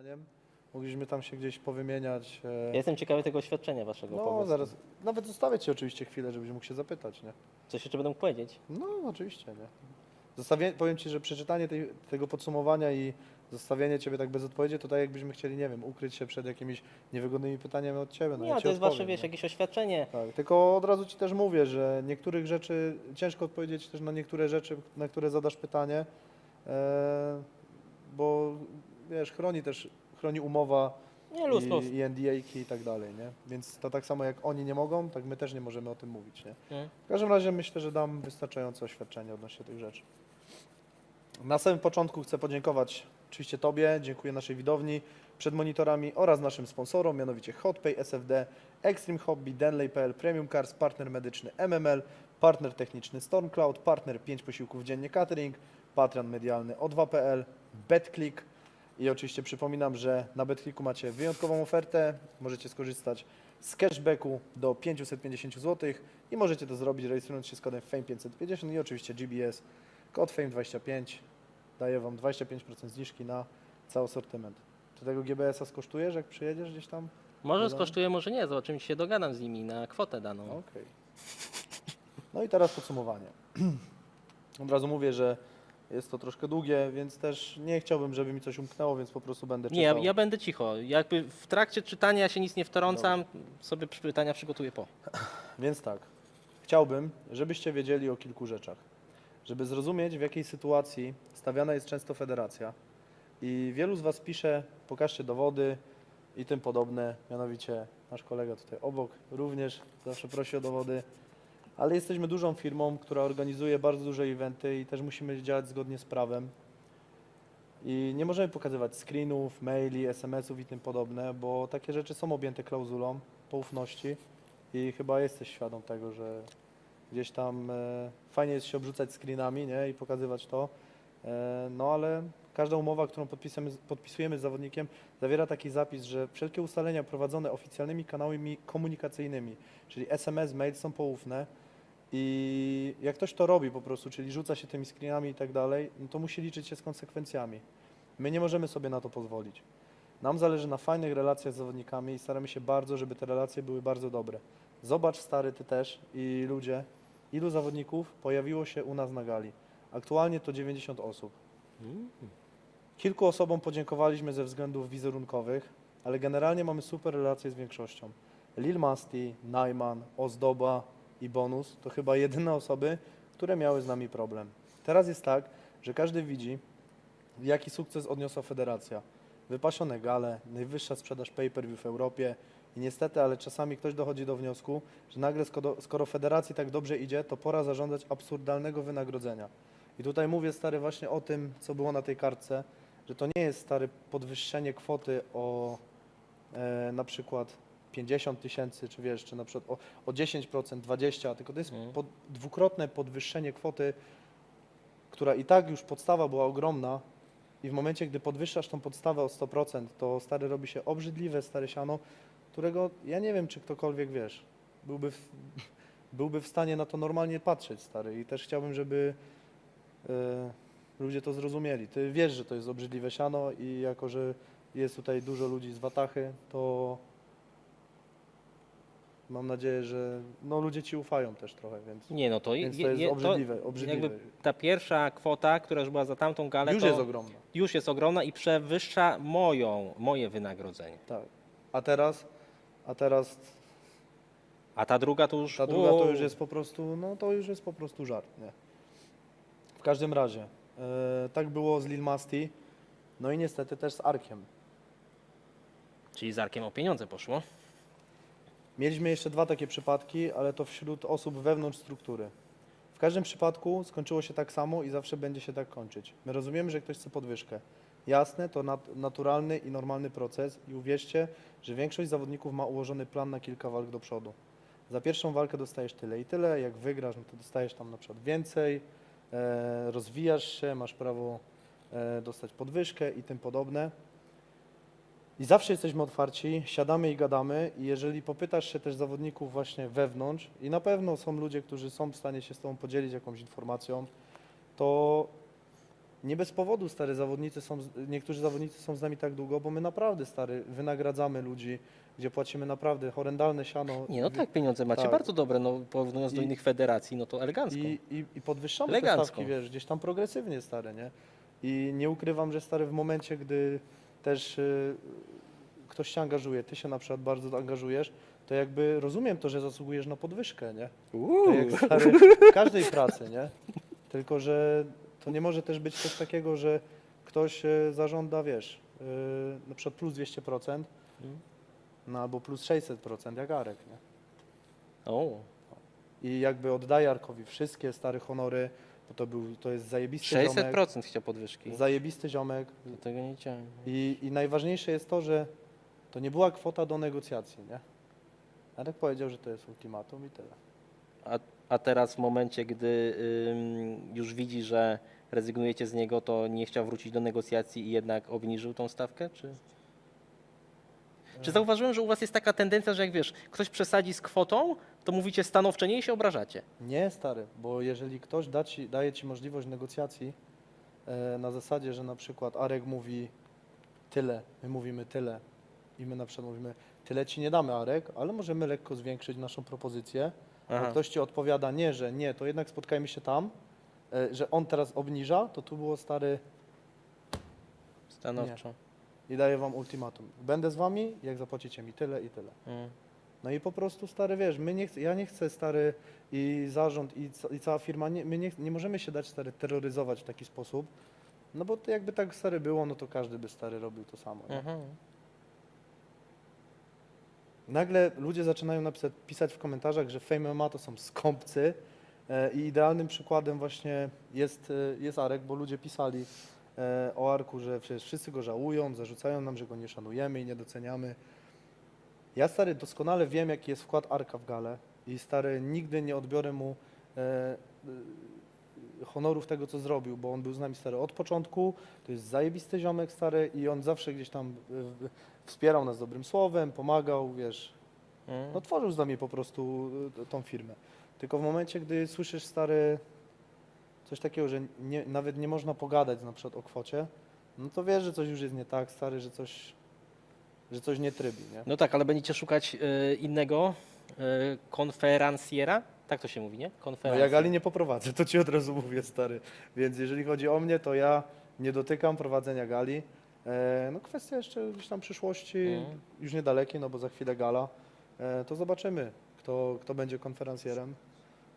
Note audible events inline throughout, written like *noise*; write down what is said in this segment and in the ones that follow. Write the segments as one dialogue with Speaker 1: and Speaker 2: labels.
Speaker 1: zdaniem. Mogliśmy tam się gdzieś powymieniać. e,
Speaker 2: Ja jestem ciekawy tego oświadczenia waszego.
Speaker 1: No, zaraz. Nawet zostawię ci oczywiście chwilę, żebyś mógł się zapytać, nie?
Speaker 2: Coś jeszcze będę mógł powiedzieć.
Speaker 1: No, oczywiście, nie. Zostawię, powiem ci, że przeczytanie tej, tego podsumowania i zostawienie ciebie tak bez odpowiedzi, to tak jakbyśmy chcieli, nie wiem, ukryć się przed jakimiś niewygodnymi pytaniami od ciebie. No,
Speaker 2: Nie,
Speaker 1: ja ci
Speaker 2: to jest wasze,
Speaker 1: odpowiem,
Speaker 2: wiesz,
Speaker 1: nie?
Speaker 2: jakieś oświadczenie.
Speaker 1: Tak, tylko od razu ci też mówię, że niektórych rzeczy ciężko odpowiedzieć też na niektóre rzeczy, na które zadasz pytanie, e, bo wiesz, chroni też, chroni umowa
Speaker 2: Nie, luz, luz.
Speaker 1: i, i NDA-ki i tak dalej, nie? Więc to tak samo jak oni nie mogą, tak my też nie możemy o tym mówić, nie?
Speaker 2: Mhm.
Speaker 1: W każdym razie myślę, że dam wystarczające oświadczenie odnośnie tych rzeczy. Na samym początku chcę podziękować oczywiście Tobie, dziękuję naszej widowni, przed monitorami oraz naszym sponsorom, mianowicie Hotpay, SFD, Extreme Hobby, Denley.pl, Premium Cars, partner medyczny MML, partner techniczny Stormcloud, partner 5 posiłków dziennie catering, patron medialny O2.pl, BetClick i oczywiście przypominam, że na BetClicku macie wyjątkową ofertę, możecie skorzystać z cashbacku do 550 zł i możecie to zrobić rejestrując się z kodem FAME550 i oczywiście GBS, kod FAME25 daje Wam 25% zniżki na cały asortyment. Czy tego GBS-a skosztujesz, jak przyjedziesz gdzieś tam?
Speaker 2: Może
Speaker 1: Wiadomo.
Speaker 2: skosztuje, może nie. Zobaczymy, czy się dogadam z nimi na kwotę daną.
Speaker 1: Okej. No i teraz podsumowanie. *clears throat* Od razu mówię, że jest to troszkę długie, więc też nie chciałbym, żeby mi coś umknęło, więc po prostu będę
Speaker 2: Nie, ja,
Speaker 1: czytał.
Speaker 2: ja będę cicho. Jakby w trakcie czytania się nic nie wtrącam, sobie pytania przygotuję po. *laughs*
Speaker 1: Więc tak, chciałbym, żebyście wiedzieli o kilku rzeczach. Żeby zrozumieć, w jakiej sytuacji stawiana jest często federacja. I wielu z Was pisze, pokażcie dowody i tym podobne. Mianowicie nasz kolega tutaj obok również zawsze prosi o dowody. Ale jesteśmy dużą firmą, która organizuje bardzo duże eventy i też musimy działać zgodnie z prawem. I nie możemy pokazywać screenów, maili, SMS-ów i tym podobne, bo takie rzeczy są objęte klauzulą poufności. I chyba jesteś świadom tego, że gdzieś tam e, fajnie jest się obrzucać screenami nie? i pokazywać to. E, no ale każda umowa, którą podpisujemy, podpisujemy z zawodnikiem, zawiera taki zapis, że wszelkie ustalenia prowadzone oficjalnymi kanałami komunikacyjnymi, czyli SMS, mail są poufne. I jak ktoś to robi po prostu, czyli rzuca się tymi screenami i tak dalej, no to musi liczyć się z konsekwencjami. My nie możemy sobie na to pozwolić. Nam zależy na fajnych relacjach z zawodnikami i staramy się bardzo, żeby te relacje były bardzo dobre. Zobacz, stary, ty też i ludzie, ilu zawodników pojawiło się u nas na gali. Aktualnie to 90 osób. Kilku osobom podziękowaliśmy ze względów wizerunkowych, ale generalnie mamy super relacje z większością. Lil Masti, Najman, Ozdoba i Bonus to chyba jedyne osoby, które miały z nami problem. Teraz jest tak, że każdy widzi, jaki sukces odniosła federacja. Wypasione gale, najwyższa sprzedaż pay-per-view w Europie i niestety, ale czasami ktoś dochodzi do wniosku, że nagle skoro, skoro federacji tak dobrze idzie, to pora zażądać absurdalnego wynagrodzenia. I tutaj mówię stary właśnie o tym, co było na tej kartce, że to nie jest stary podwyższenie kwoty o e, na przykład 50 tysięcy, czy wiesz, czy na przykład o, o 10%, 20%, tylko to jest
Speaker 2: Mhm.
Speaker 1: pod, dwukrotne podwyższenie kwoty, która i tak już podstawa była ogromna i w momencie, gdy podwyższasz tą podstawę o 100%, to stary robi się obrzydliwe stare siano, którego ja nie wiem, czy ktokolwiek, wiesz, byłby w, *laughs* byłby w stanie na to normalnie patrzeć, stary. I też chciałbym, żeby e, ludzie to zrozumieli. Ty wiesz, że to jest obrzydliwe siano i jako, że jest tutaj dużo ludzi z Watachy, to mam nadzieję, że no, ludzie ci ufają też trochę, więc,
Speaker 2: Nie, no to,
Speaker 1: więc to
Speaker 2: je-
Speaker 1: jest
Speaker 2: je-
Speaker 1: obrzydliwe. obrzydliwe.
Speaker 2: jakby ta pierwsza kwota, która już była za tamtą galę,
Speaker 1: Już
Speaker 2: to
Speaker 1: jest ogromna.
Speaker 2: już jest ogromna i przewyższa moją, moje wynagrodzenie.
Speaker 1: Tak. A teraz, a teraz
Speaker 2: A ta druga to już...
Speaker 1: ta druga to już jest po prostu, no to już jest po prostu żart, nie? W każdym razie, e, tak było z Lil Masti, no i niestety też z Arkiem.
Speaker 2: Czyli z Arkiem o pieniądze poszło.
Speaker 1: Mieliśmy jeszcze dwa takie przypadki, ale to wśród osób wewnątrz struktury. W każdym przypadku skończyło się tak samo i zawsze będzie się tak kończyć. My rozumiemy, że ktoś chce podwyżkę. Jasne, to nat naturalny i normalny proces i uwierzcie, że większość zawodników ma ułożony plan na kilka walk do przodu. Za pierwszą walkę dostajesz tyle i tyle, jak wygrasz, no to dostajesz tam na przykład więcej, e, rozwijasz się, masz prawo e, dostać podwyżkę i tym podobne. I zawsze jesteśmy otwarci, siadamy i gadamy i jeżeli popytasz się też zawodników właśnie wewnątrz i na pewno są ludzie, którzy są w stanie się z Tobą podzielić jakąś informacją, to nie bez powodu stary zawodnicy są, niektórzy zawodnicy są z nami tak długo, bo my naprawdę stary wynagradzamy ludzi, gdzie płacimy naprawdę horrendalne siano.
Speaker 2: Nie, no tak, pieniądze macie
Speaker 1: Tak.
Speaker 2: bardzo dobre, no porównując do
Speaker 1: I-
Speaker 2: innych federacji, no to elegancko.
Speaker 1: I, i, I podwyższamy
Speaker 2: Elegancko.
Speaker 1: te stawki, wiesz, gdzieś tam progresywnie, stary, nie? I nie ukrywam, że stary w momencie, gdy też y, ktoś się angażuje, ty się na przykład bardzo angażujesz, to jakby rozumiem to, że zasługujesz na podwyżkę, nie? To jak stary w każdej pracy, nie? Tylko, że to nie może też być coś takiego, że ktoś y, zażąda, wiesz, y, na przykład plus 200%, no albo plus 600%, jak Arek, nie?
Speaker 2: O,
Speaker 1: I jakby oddaje Arkowi wszystkie stare honory, bo to, był, to jest zajebisty ziomek.
Speaker 2: 600% chciał podwyżki.
Speaker 1: Zajebisty ziomek.
Speaker 2: Do tego nie chciałem.
Speaker 1: I, I najważniejsze jest to, że to nie była kwota do negocjacji, nie? Arek powiedział, że to jest ultimatum i tyle.
Speaker 2: A, a teraz w momencie, gdy ym, już widzi, że rezygnujecie z niego, to nie chciał wrócić do negocjacji i jednak obniżył tą stawkę, czy? Czy zauważyłem, że u was jest taka tendencja, że jak wiesz, ktoś przesadzi z kwotą, to mówicie stanowcze nie i się obrażacie.
Speaker 1: Nie, stary, bo jeżeli ktoś da ci, daje ci możliwość negocjacji e, na zasadzie, że na przykład Arek mówi tyle, my mówimy tyle i my na przykład mówimy tyle ci nie damy Arek, ale możemy lekko zwiększyć naszą propozycję, a ktoś ci odpowiada nie, że nie, to jednak spotkajmy się tam, e, że on teraz obniża, to tu było stary
Speaker 2: Stanowczo.
Speaker 1: I daję wam ultimatum. Będę z wami, jak zapłacicie mi tyle i tyle.
Speaker 2: Mm.
Speaker 1: No i po prostu stary, wiesz, my nie, ja nie chcę stary i zarząd i, ca, i cała firma, nie, my nie, nie możemy się dać stary terroryzować w taki sposób, no bo to jakby tak stary było, no to każdy by stary robił to samo. Nie?
Speaker 2: Mhm.
Speaker 1: Nagle ludzie zaczynają napisać, pisać w komentarzach, że Fame MMA to są skąpcy e, i idealnym przykładem właśnie jest, e, jest Arek, bo ludzie pisali o Arku, że przecież wszyscy go żałują, zarzucają nam, że go nie szanujemy i nie doceniamy. Ja stary doskonale wiem, jaki jest wkład Arka w galę i stary nigdy nie odbiorę mu e, e, honorów tego, co zrobił, bo on był z nami stary od początku, to jest zajebisty ziomek stary i on zawsze gdzieś tam e, wspierał nas dobrym słowem, pomagał, wiesz,
Speaker 2: Mm.
Speaker 1: no tworzył z nami po prostu tą firmę. Tylko w momencie, gdy słyszysz stary coś takiego, że nie, nawet nie można pogadać na przykład o kwocie, no to wiesz, że coś już jest nie tak, stary, że coś, że coś nie trybi, nie?
Speaker 2: No tak, ale będziecie szukać y, innego y, konferencjera? Tak to się mówi, nie?
Speaker 1: No
Speaker 2: Konferencjer.
Speaker 1: ja gali nie poprowadzę, to ci od razu mówię, stary. Więc jeżeli chodzi o mnie, to ja nie dotykam prowadzenia gali. E, no kwestia jeszcze gdzieś tam przyszłości,
Speaker 2: Mhm.
Speaker 1: już niedalekiej, no bo za chwilę gala, e, to zobaczymy, kto, kto będzie konferencjerem.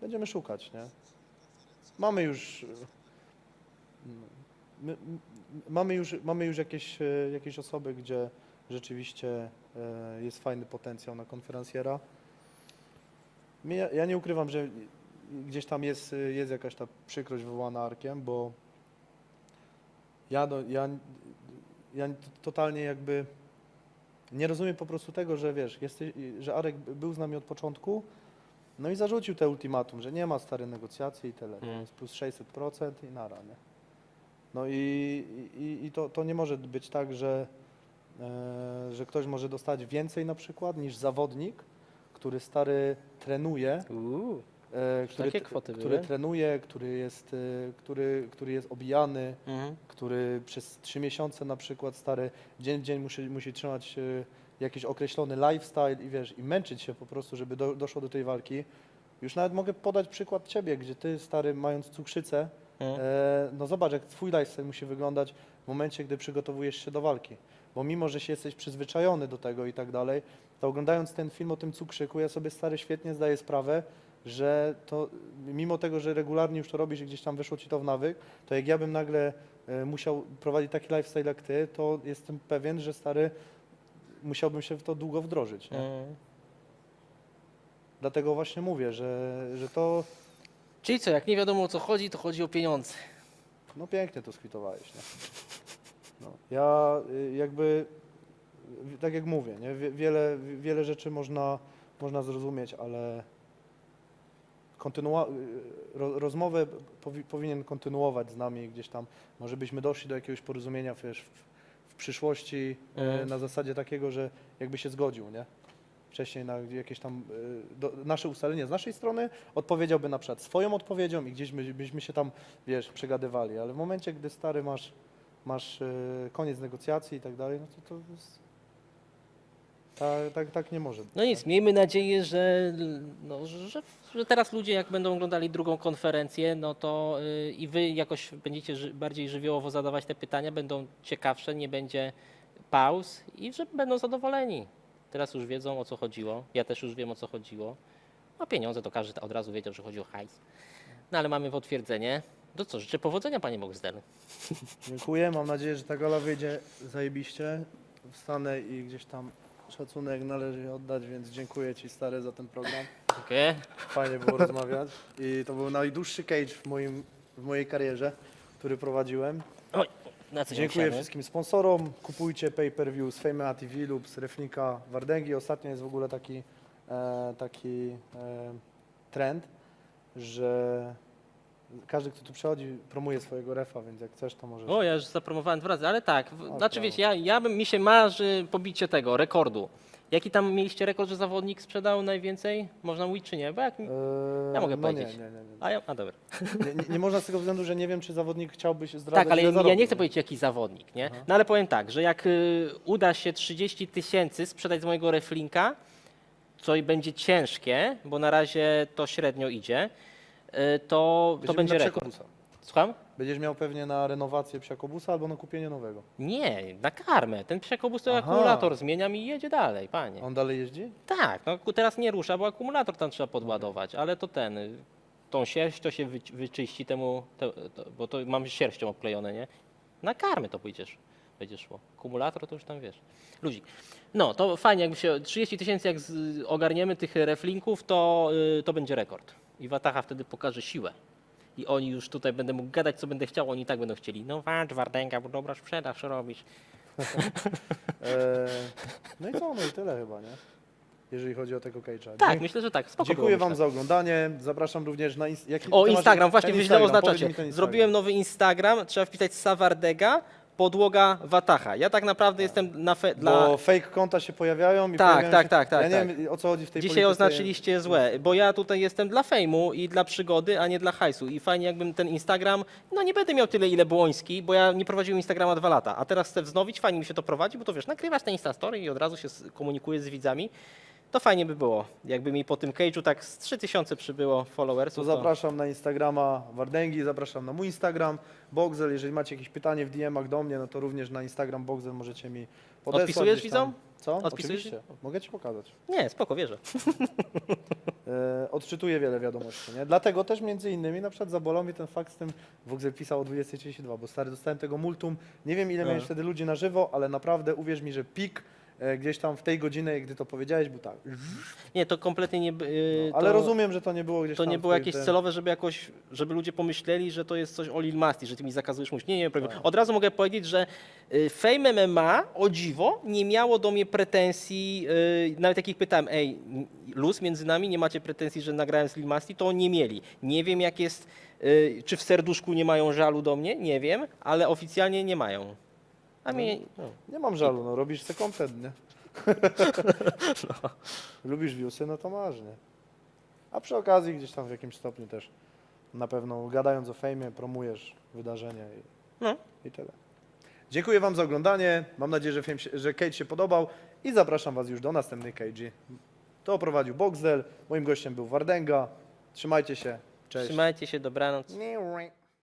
Speaker 1: Będziemy szukać, nie? Mamy już... My, mamy już, mamy już jakieś, e, jakieś osoby, gdzie rzeczywiście e, jest fajny potencjał na konferencjera. Ja, nie ukrywam, że gdzieś tam jest, jest jakaś ta przykrość wywołana Arkiem, bo ja, ja, ja totalnie jakby nie rozumiem po prostu tego, że wiesz, jesteś, że Arek był z nami od początku, no i zarzucił te ultimatum, że nie ma stare negocjacji i tyle,
Speaker 2: Mm.
Speaker 1: jest plus 600% i nara, nie? No i, i, i to, to nie może być tak, że, e, że ktoś może dostać więcej na przykład niż zawodnik, który stary trenuje,
Speaker 2: Uuu.
Speaker 1: e, który,
Speaker 2: takie kwoty
Speaker 1: który
Speaker 2: były?
Speaker 1: trenuje, który jest, e, który, który jest obijany,
Speaker 2: Mhm.
Speaker 1: który przez trzy miesiące na przykład stary dzień w dzień musi, musi trzymać e, jakiś określony lifestyle i wiesz, i męczyć się po prostu, żeby do, doszło do tej walki. Już nawet mogę podać przykład ciebie, gdzie ty stary mając cukrzycę,
Speaker 2: Mhm.
Speaker 1: e, no zobacz jak twój lifestyle musi wyglądać w momencie, gdy przygotowujesz się do walki. Bo mimo, że się jesteś przyzwyczajony do tego i tak dalej, to oglądając ten film o tym cukrzyku, ja sobie stary świetnie zdaję sprawę, że to mimo tego, że regularnie już to robisz i gdzieś tam wyszło ci to w nawyk, to jak ja bym nagle e, musiał prowadzić taki lifestyle jak ty, to jestem pewien, że stary musiałbym się w to długo wdrożyć. Nie?
Speaker 2: Mhm.
Speaker 1: Dlatego właśnie mówię, że, że to
Speaker 2: Czyli co, jak nie wiadomo o co chodzi, to chodzi o pieniądze.
Speaker 1: no pięknie to skwitowałeś. Nie? No, ja y, jakby, y, tak jak mówię, nie? Wie- Wiele, wiele rzeczy można, można zrozumieć, ale kontynuua- y, ro, rozmowę powi, powinien kontynuować z nami gdzieś tam. Może byśmy doszli do jakiegoś porozumienia wiesz, w, w przyszłości e, na zasadzie takiego, że jakby się zgodził, nie? wcześniej na jakieś tam y, do, nasze ustalenie z naszej strony, odpowiedziałby na przykład swoją odpowiedzią i gdzieś my, byśmy się tam, wiesz, przegadywali, ale w momencie, gdy stary masz, masz y, koniec negocjacji i tak dalej, no to to jest... Tak, tak, tak nie może być.
Speaker 2: No nic, miejmy nadzieję, że, no, że, że teraz ludzie jak będą oglądali drugą konferencję, no to y, i wy jakoś będziecie ży, bardziej żywiołowo zadawać te pytania, będą ciekawsze, nie będzie pauz i że będą zadowoleni. Teraz już wiedzą o co chodziło, ja też już wiem o co chodziło. A pieniądze to każdy od razu wiedział, że chodzi o hajs. No ale mamy potwierdzenie. To co, życzę powodzenia panie Boxdel. *laughs*
Speaker 1: Dziękuję, mam nadzieję, że ta gala wyjdzie zajebiście. Wstanę i gdzieś tam szacunek należy oddać, więc dziękuję Ci stary za ten program.
Speaker 2: Dziękuję.
Speaker 1: Fajnie było rozmawiać i to był najdłuższy cage w, moim, w mojej karierze, który prowadziłem.
Speaker 2: Oj, na co
Speaker 1: Dziękuję wszystkim sponsorom. Kupujcie pay-per-view z Fame TV lub z Refnika Wardęgi. Ostatnio jest w ogóle taki, e, taki e, trend, że każdy, kto tu przychodzi, promuje swojego refa, więc jak chcesz, to możesz.
Speaker 2: O, ja już zapromowałem dwa razy, ale tak, w,
Speaker 1: O,
Speaker 2: znaczy
Speaker 1: brawo.
Speaker 2: wiecie, ja, ja bym, mi się marzy pobicie tego, rekordu. Jaki tam mieliście rekord, że zawodnik sprzedał najwięcej? Można mówić czy nie? Bo jak,
Speaker 1: E,
Speaker 2: Ja mogę
Speaker 1: no
Speaker 2: powiedzieć.
Speaker 1: Nie, nie, nie, nie.
Speaker 2: a, ja, a dobra.
Speaker 1: Nie, nie, nie można z tego względu, że nie wiem, czy zawodnik chciałby się zdradzać.
Speaker 2: Tak, ale
Speaker 1: ile
Speaker 2: ja
Speaker 1: zarobił.
Speaker 2: nie chcę powiedzieć jaki zawodnik, nie? No ale powiem tak, że jak y, uda się 30 tysięcy sprzedać z mojego reflinka, co i będzie ciężkie, bo na razie to średnio idzie, to, to
Speaker 1: Będziemy
Speaker 2: będzie
Speaker 1: na
Speaker 2: rekord. Słucham?
Speaker 1: Będziesz miał pewnie na renowację psiakobusa albo na kupienie nowego.
Speaker 2: Nie, na karmę. Ten psiakobus to
Speaker 1: Aha.
Speaker 2: akumulator zmieniam i jedzie dalej, panie.
Speaker 1: On dalej jeździ?
Speaker 2: Tak, no ku- teraz nie rusza, bo akumulator tam trzeba podładować, ale to ten, y, tą sierść to się wyci- wyczyści temu, te, to, bo to mam sierścią obklejone, nie? Na karmy to pójdziesz, będzie szło. Akumulator to już tam wiesz. Ludzik. No, to fajnie, jakby się 30 tysięcy jak z, ogarniemy tych reflinków, to, y, to będzie rekord. I Wataha wtedy pokaże siłę. I oni już tutaj będę mógł gadać, co będę chciał, oni i tak będą chcieli. No walcz, Wardęga, bo dobra sprzedaż robisz. *laughs*
Speaker 1: E, no i co? No i tyle chyba, nie? Jeżeli chodzi o tego cage'a.
Speaker 2: Tak, myślę, że tak. Spoko
Speaker 1: Dziękuję
Speaker 2: było,
Speaker 1: Wam
Speaker 2: myślę.
Speaker 1: za oglądanie. Zapraszam również na ins- jaki
Speaker 2: O,
Speaker 1: ty masz-
Speaker 2: Instagram, właśnie
Speaker 1: ten
Speaker 2: wy źle
Speaker 1: Instagram,
Speaker 2: oznaczacie.
Speaker 1: powiedz mi ten
Speaker 2: Zrobiłem nowy Instagram, trzeba wpisać Savardega, podłoga Wataha. Ja tak naprawdę jestem na fe, dla...
Speaker 1: Bo fake konta się pojawiają i
Speaker 2: Tak,
Speaker 1: pojawiają
Speaker 2: tak,
Speaker 1: się...
Speaker 2: tak, tak,
Speaker 1: Ja nie
Speaker 2: tak.
Speaker 1: wiem o co chodzi w tej
Speaker 2: Dzisiaj
Speaker 1: polityce.
Speaker 2: oznaczyliście złe, bo ja tutaj jestem dla fejmu i dla przygody, a nie dla hajsu. I fajnie jakbym ten Instagram, no nie będę miał tyle ile Błoński, bo ja nie prowadziłem Instagrama dwa lata, a teraz chcę wznowić, fajnie mi się to prowadzi, bo to wiesz, nagrywasz te Instastory i od razu się komunikujesz z widzami. To fajnie by było, jakby mi po tym cage'u tak z 3000 przybyło
Speaker 1: To
Speaker 2: followersów.
Speaker 1: zapraszam na Instagrama Wardęgi, zapraszam na mój Instagram Boxel. Jeżeli macie jakieś pytanie w DM-ach do mnie, no to również na Instagram Boxel możecie mi podesłać.
Speaker 2: Odpisujesz
Speaker 1: gdzieś tam.
Speaker 2: widzom?
Speaker 1: Co?
Speaker 2: Odpisujesz?
Speaker 1: Oczywiście. Mogę Ci pokazać.
Speaker 2: Nie, spoko, wierzę.
Speaker 1: E, odczytuję wiele wiadomości. Nie? Dlatego też między innymi na przykład zabolał mnie ten fakt z tym, Wuxel pisał o 20.32, bo stary dostałem tego multum. Nie wiem ile
Speaker 2: No.
Speaker 1: miałeś wtedy ludzi na żywo, ale naprawdę uwierz mi, że pik e, gdzieś tam w tej godzinie, gdy to powiedziałeś, był tak.
Speaker 2: Nie, to kompletnie nie. Yy,
Speaker 1: No, ale
Speaker 2: to,
Speaker 1: rozumiem, że to nie było gdzieś
Speaker 2: To
Speaker 1: tam
Speaker 2: nie
Speaker 1: w
Speaker 2: było
Speaker 1: tej-
Speaker 2: jakieś
Speaker 1: te-
Speaker 2: celowe, żeby jakoś, żeby ludzie pomyśleli, że to jest coś o Lil Masti, że ty mi zakazujesz mówić. Nie, nie, nie.
Speaker 1: Tak.
Speaker 2: Od razu mogę powiedzieć, że y, Fame MMA, o dziwo, nie miało do mnie pretensji, y, nawet jakich pytałem, ej, luz między nami, nie macie pretensji, że nagrałem z Lil Masti, to nie mieli. Nie wiem jak jest, y, czy w serduszku nie mają żalu do mnie, nie wiem, ale oficjalnie nie mają. A mnie, no.
Speaker 1: Nie mam żalu, no robisz se content, nie? *laughs* Lubisz viewsy, no to masz, nie? A przy okazji gdzieś tam w jakimś stopniu też na pewno gadając o fejmie promujesz wydarzenia i,
Speaker 2: No.
Speaker 1: i tyle. Dziękuję Wam za oglądanie. Mam nadzieję, że, film się, że Cage się podobał i zapraszam Was już do następnych Cage'i. To prowadził Boxdel, moim gościem był Wardęga. Trzymajcie się. Cześć.
Speaker 2: Trzymajcie się, dobranoc.
Speaker 1: Nie,